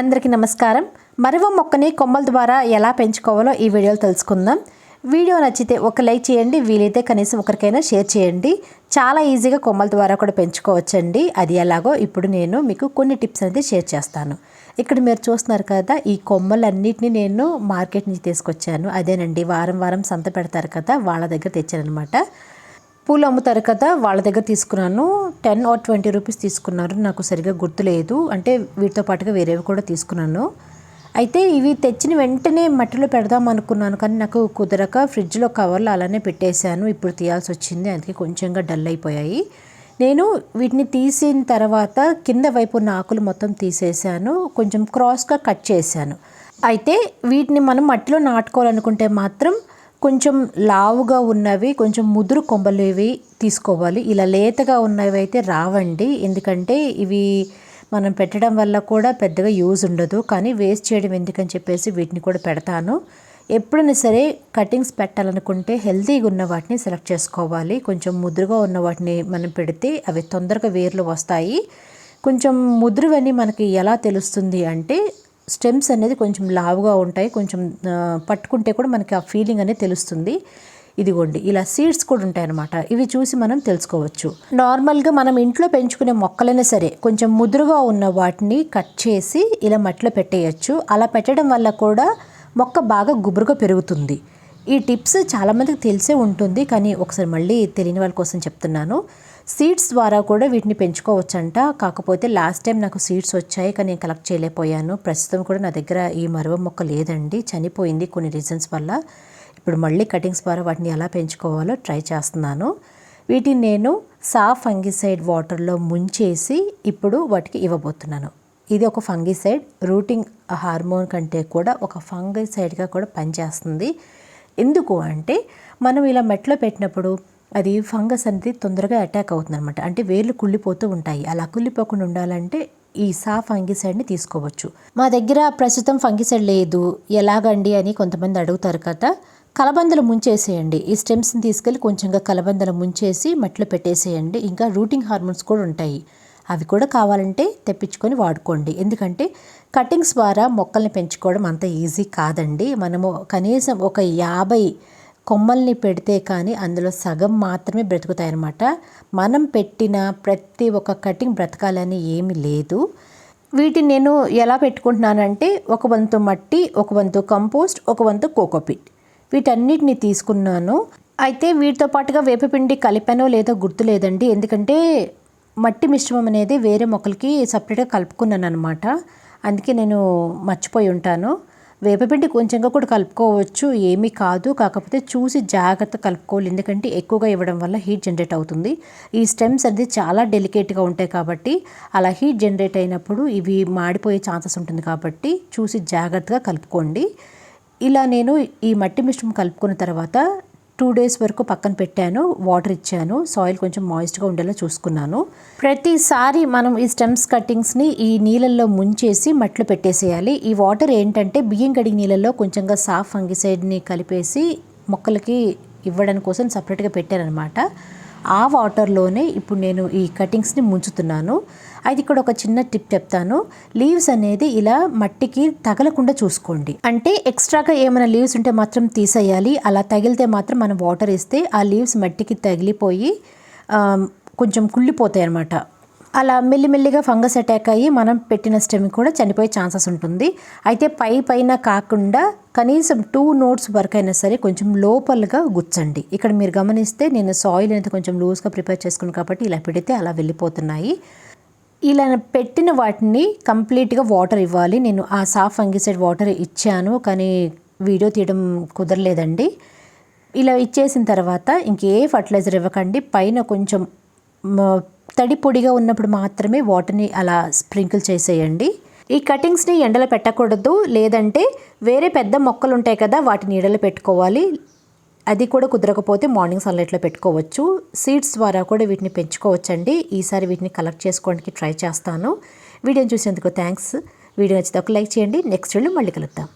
అందరికీ నమస్కారం. మరువ మొక్కని కొమ్మల ద్వారా ఎలా పెంచుకోవాలో ఈ వీడియోలో తెలుసుకుందాం. వీడియో నచ్చితే ఒక లైక్ చేయండి వీలైతే కనీసం ఒకరికైనా షేర్ చేయండి. చాలా ఈజీగా కొమ్మల ద్వారా కూడా పెంచుకోవచ్చండి. అది ఎలాగో ఇప్పుడు నేను మీకు కొన్ని టిప్స్ అనేది షేర్ చేస్తాను. ఇక్కడ మీరు చూస్తున్నారు కదా ఈ కొమ్మలన్నిటిని నేను మార్కెట్ నుంచి తీసుకొచ్చాను. అదేనండి వారం వారం సంత పెడతారు కదా వాళ్ళ దగ్గర తెచ్చాను అనమాట పూలు అమ్ముతారు కదా వాళ్ళ దగ్గర తీసుకున్నాను. టెన్ ఆర్ ట్వంటీ రూపీస్ తీసుకున్నారు. నాకు సరిగా గుర్తులేదు. అంటే వీటితో పాటుగా వేరేవి కూడా తీసుకున్నాను. అయితే ఇవి తెచ్చిన వెంటనే మట్టిలో పెడదాం అనుకున్నాను. కానీ నాకు కుదరక ఫ్రిడ్జ్లో కవర్లు అలానే పెట్టేశాను. ఇప్పుడు తీయాల్సి వచ్చింది. అందుకే కొంచెంగా డల్ అయిపోయాయి. నేను వీటిని తీసిన తర్వాత కింద వైపు ఉన్న ఆకులు మొత్తం తీసేసాను కొంచెం క్రాస్గా కట్ చేశాను. అయితే వీటిని మనం మట్టిలో నాటుకోవాలనుకుంటే మాత్రం కొంచెం లావుగా ఉన్నవి కొంచెం ముదురు కొమ్మలు తీసుకోవాలి. ఇలా లేతగా ఉన్నవి అయితే రావండి. ఎందుకంటే ఇవి మనం పెట్టడం వల్ల కూడా పెద్దగా యూజ్ ఉండదు. కానీ వేస్ట్ చేయడం ఎందుకని చెప్పేసి వీటిని కూడా పెడతాను. ఎప్పుడైనా సరే కటింగ్స్ పెట్టాలనుకుంటే హెల్తీగా ఉన్న వాటిని సెలెక్ట్ చేసుకోవాలి. కొంచెం ముదురుగా ఉన్న వాటిని మనం పెడితే అవి తొందరగా వేర్లు వస్తాయి. కొంచెం ముదురువని మనకి ఎలా తెలుస్తుంది అంటే స్టెమ్స్ అనేది కొంచెం లావుగా ఉంటాయి. కొంచెం పట్టుకుంటే కూడా మనకి ఆ ఫీలింగ్ అనేది తెలుస్తుంది. ఇదిగోండి ఇలా సీడ్స్ కూడా ఉంటాయన్నమాట. ఇవి చూసి మనం తెలుసుకోవచ్చు. నార్మల్గా మనం ఇంట్లో పెంచుకునే మొక్కలైనా సరే కొంచెం ముదురుగా ఉన్న వాటిని కట్ చేసి ఇలా మట్టిలో పెట్టేయచ్చు. అలా పెట్టడం వల్ల కూడా మొక్క బాగా గుబురుగా పెరుగుతుంది. ఈ టిప్స్ చాలామందికి తెలిసే ఉంటుంది కానీ ఒకసారి మళ్ళీ తెలియని వాళ్ళ కోసం చెప్తున్నాను. సీడ్స్ ద్వారా కూడా వీటిని పెంచుకోవచ్చంట. కాకపోతే లాస్ట్ టైం నాకు సీడ్స్ వచ్చాయి కానీ నేను కలెక్ట్ చేయలేకపోయాను. ప్రస్తుతం కూడా నా దగ్గర ఈ మరువ మొక్క లేదండి. చనిపోయింది కొన్ని రీజన్స్ వల్ల. ఇప్పుడు మళ్ళీ కటింగ్స్ ద్వారా వాటిని ఎలా పెంచుకోవాలో ట్రై చేస్తున్నాను. వీటిని నేను సాఫ్ ఫంగిసైడ్ వాటర్లో ముంచేసి ఇప్పుడు వాటికి ఇవ్వబోతున్నాను. ఇది ఒక ఫంగిసైడ్ రూటింగ్ హార్మోన్ కంటే కూడా ఒక ఫంగిసైడ్గా కూడా పనిచేస్తుంది. ఎందుకు అంటే మనం ఇలా మెట్లో పెట్టినప్పుడు అది ఫంగస్ అనేది తొందరగా అటాక్ అవుతుంది అనమాట అంటే వేర్లు కుళ్ళిపోతూ ఉంటాయి. అలా కుళ్ళిపోకుండా ఉండాలంటే ఈ సా ఫంగిసైడ్ని తీసుకోవచ్చు. మా దగ్గర ప్రస్తుతం ఫంగిసైడ్ లేదు. ఎలాగండి అని కొంతమంది అడుగుతారు కదా. కలబందలు ముంచేసేయండి. ఈ స్టెమ్స్ని తీసుకెళ్ళి కొంచెంగా కలబందలు ముంచేసి మట్లో పెట్టేసేయండి. ఇంకా రూటింగ్ హార్మోన్స్ కూడా ఉంటాయి. అవి కూడా కావాలంటే తెప్పించుకొని వాడుకోండి. ఎందుకంటే కటింగ్స్ ద్వారా మొక్కల్ని పెంచుకోవడం అంత ఈజీ కాదండి. మనము కనీసం ఒక యాభై కొమ్మల్ని పెడితే కానీ అందులో సగం మాత్రమే బ్రతుకుతాయన్నమాట. మనం పెట్టిన ప్రతి ఒక్క కటింగ్ బ్రతకాలని ఏమీ లేదు. వీటిని నేను ఎలా పెట్టుకుంటున్నానంటే ఒక వంతు మట్టి ఒక వంతు కంపోస్ట్ ఒక వంతు కోకోపిట్. వీటన్నిటిని తీసుకున్నాను. అయితే వీటితో పాటుగా వేపపిండి కలిపానో లేదో గుర్తు లేదండి. ఎందుకంటే మట్టి మిశ్రమం అనేది వేరే మొక్కలకి సపరేట్గా కలుపుకున్నాను అనమాట అందుకే నేను మర్చిపోయి ఉంటాను. వేపపిండి కొంచెంగా కూడా కలుపుకోవచ్చు ఏమీ కాదు. కాకపోతే చూసి జాగ్రత్త కలుపుకోవాలి. ఎందుకంటే ఎక్కువగా ఇవ్వడం వల్ల హీట్ జనరేట్ అవుతుంది. ఈ స్టెమ్స్ అనేది చాలా డెలికేట్గా ఉంటాయి కాబట్టి అలా హీట్ జనరేట్ అయినప్పుడు ఇవి మాడిపోయే ఛాన్సెస్ ఉంటుంది కాబట్టి చూసి జాగ్రత్తగా కలుపుకోండి. ఇలా నేను ఈ మట్టి మిశ్రమం కలుపుకున్న తర్వాత టూ డేస్ వరకు పక్కన పెట్టాను వాటర్ ఇచ్చాను సాయిల్ కొంచెం మాయిస్ట్గా ఉండేలా చూసుకున్నాను. ప్రతిసారి మనం ఈ స్టెమ్స్ కట్టింగ్స్ని ఈ నీళ్ళల్లో ముంచేసి మట్లు పెట్టేసేయాలి. ఈ వాటర్ ఏంటంటే బియ్యం కడిగి నీళ్ళల్లో కొంచెంగా సాఫ్ ఫంగిసైడ్ని కలిపేసి మొక్కలకి ఇవ్వడం కోసం సపరేట్గా పెట్టారనమాట. ఆ వాటర్లోనే ఇప్పుడు నేను ఈ కటింగ్స్ని ముంచుతున్నాను. అయితే ఇక్కడ ఒక చిన్న టిప్ చెప్తాను. లీవ్స్ అనేది ఇలా మట్టికి తగలకుండా చూసుకోండి. అంటే ఎక్స్ట్రాగా ఏమైనా లీవ్స్ ఉంటే మాత్రం తీసేయాలి. అలా తగిలితే మాత్రం మనం వాటర్ ఇస్తే ఆ లీవ్స్ మట్టికి తగిలిపోయి కొంచెం కుళ్ళిపోతాయి అన్నమాట అలా మెల్లిమెల్లిగా ఫంగస్ అటాక్ అయ్యి మనం పెట్టిన స్టెమ్ కూడా చనిపోయే ఛాన్సెస్ ఉంటుంది. అయితే పై పైన కాకుండా కనీసం టూ నోట్స్ వరకు అయినా సరే కొంచెం లోపలగా గుచ్చండి. ఇక్కడ మీరు గమనిస్తే నేను సాయిల్ అనేది కొంచెం లూజ్గా ప్రిపేర్ చేసుకున్నాను కాబట్టి ఇలా పెడితే అలా వెళ్ళిపోతున్నాయి. ఇలా పెట్టిన వాటిని కంప్లీట్గా వాటర్ ఇవ్వాలి. నేను ఆ సాఫ్ ఫంగిసైడ్ వాటర్ ఇచ్చాను కానీ వీడియో తీయడం కుదరలేదండి. ఇలా ఇచ్చేసిన తర్వాత ఇంకే ఫర్టిలైజర్ ఇవ్వకండి. పైన కొంచెం తడి పొడిగా ఉన్నప్పుడు మాత్రమే వాటర్ని అలా స్ప్రింకిల్ చేసేయండి. ఈ కటింగ్స్ని ఎండలో పెట్టకూడదు లేదంటే వేరే పెద్ద మొక్కలు ఉంటాయి కదా వాటిని నీడలో పెట్టుకోవాలి. అది కూడా కుదరకపోతే మార్నింగ్ సన్లైట్లో పెట్టుకోవచ్చు. సీడ్స్ ద్వారా కూడా వీటిని పెంచుకోవచ్చండి. ఈసారి వీటిని కలెక్ట్ చేసుకోవడానికి ట్రై చేస్తాను. వీడియోని చూసేందుకు థ్యాంక్స్. వీడియో నచ్చితే ఒక లైక్ చేయండి. నెక్స్ట్ వీడియో మళ్ళీ కలుద్దాం.